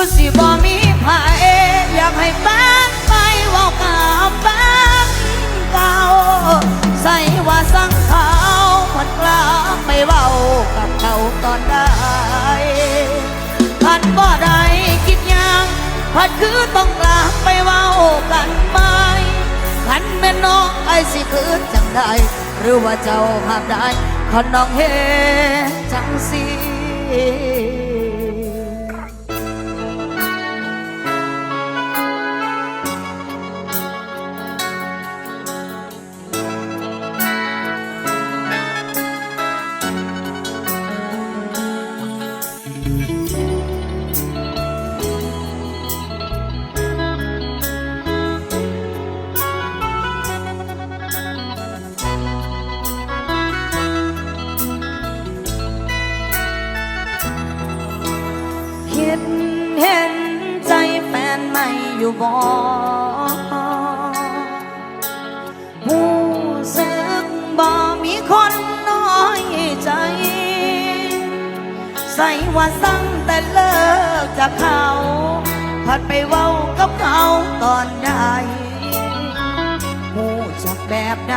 คือสิบ่มีไผอยากให้แฟนไปเว่ากับแฟนเก่าใส่ว่าสังเขาพัดกล้าไปเว้ากับเขาตอนใดพัดบ่ได้คิดยังพัดคือต้องกล้าไปเว้ากันไหมขันแม่น้องไอสิคือจังใดหรือว่าเจ้าหามได้ขันน้องเฮ็ดจังสิ อยู่บ่หูสึกบ่มีคนน้อยใจ ใส่ว่าสั่งแต่เลิกจากเขาพัดไปเว้ากับเขาตอนใดหูจักแบบใด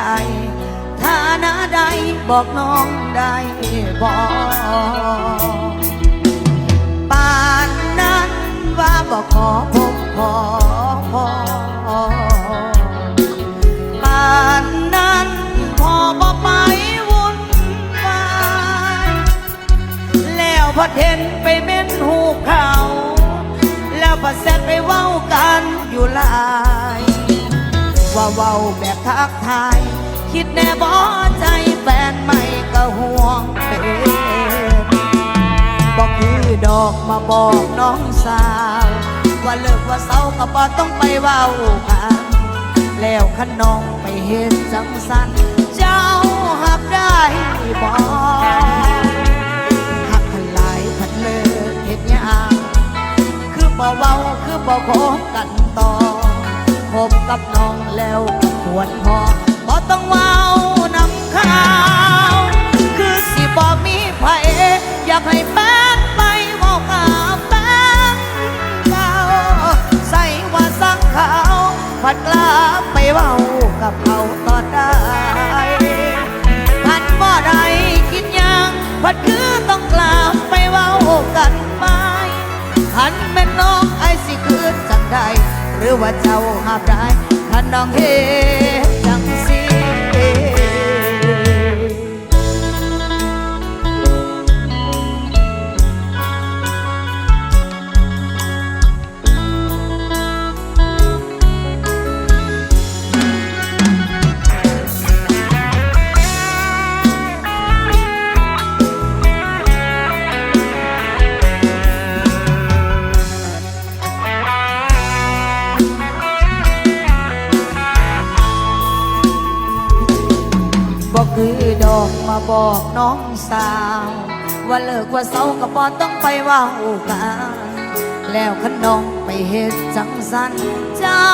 ฐานะใดบอกน้องได้บอกป่านนั้นว่าบอกขอพบ อพอป่านนั้นพอบ่ไปวุ่นวายแล้วพอเห็นไปเม้นหูเขา แล้วพอแซดไปเว้ากันอยู่หลายว่าเว้าแบบทักทาย คิดแน่บ่ใจแฟนไม่ก็ห่วงเป็นบอกคือดอกมาบอกน้องสาว ว่าเลิกว่าเศร้าก็บ่ต้องไปเว้ากันแล้วขันน้องไปเห็นจังสันเจ้าหับได้บอกหักพันหลายพันเลิกเห็นยางคือบ่เว้าคือบ่คบกันต่อคบกับน้องแล้วก็ควรพอบ่ต้องเว้านำข้าวคือสิบ่มีไผอยากให้แฟนไป ดกล้าไปเว้ากับเขาตอนได้พันบ่ได้คิดยังพัดคือต้องกล้าไปเว้ากันไหมหันแม่น้องไอสิคือจังใดหรือว่าเจ้าหาบได้ท่านน้องเฮ คือดอกมาบอกน้องสาว ว่าเลิกว่าเศร้าก็บ่ต้องไปว่ากันแล้วขนน้องไปเฮ็ดจังสันเจ้า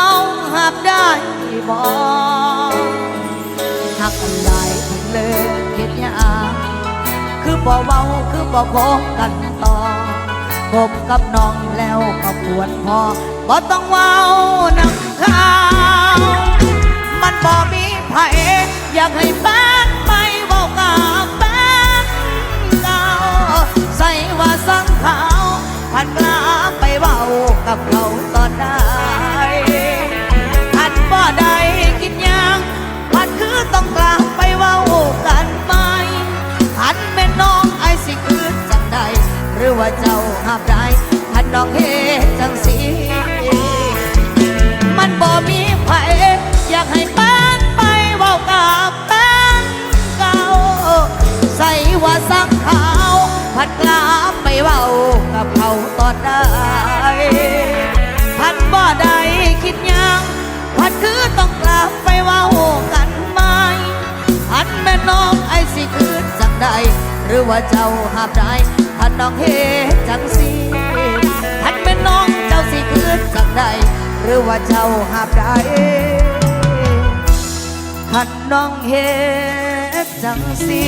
หับได้บอกหักกันหลายคนเลยเฮ็ดยังคือบ่เว้าคือบ่คบกันต่อคบกับน้องแล้วก็ควรพอบ่ต้องเว้านำข้าวมันบ่มีไผอยากให้ ว่าเจ้าหาได้พันน้องเฮจังสี มันบ่มีไผอยากให้แฟนไปเว้ากับแฟนเก่า ใส่ว่าสักขาว พัดกล้าไปเว้ากับเขาตอนได้พัดบ่ได้คิดยังพัดคือต้องกลับไปเว้ากันไหมพัดแม่น้องไอ้สิคือจังใดหรือว่าเจ้าหาบได้พัด น้องเฮจังสีท่านเป็นน้องเจ้าสิคือจังใดหรือว่าเจ้าหาบได้ขันน้องเฮจังสี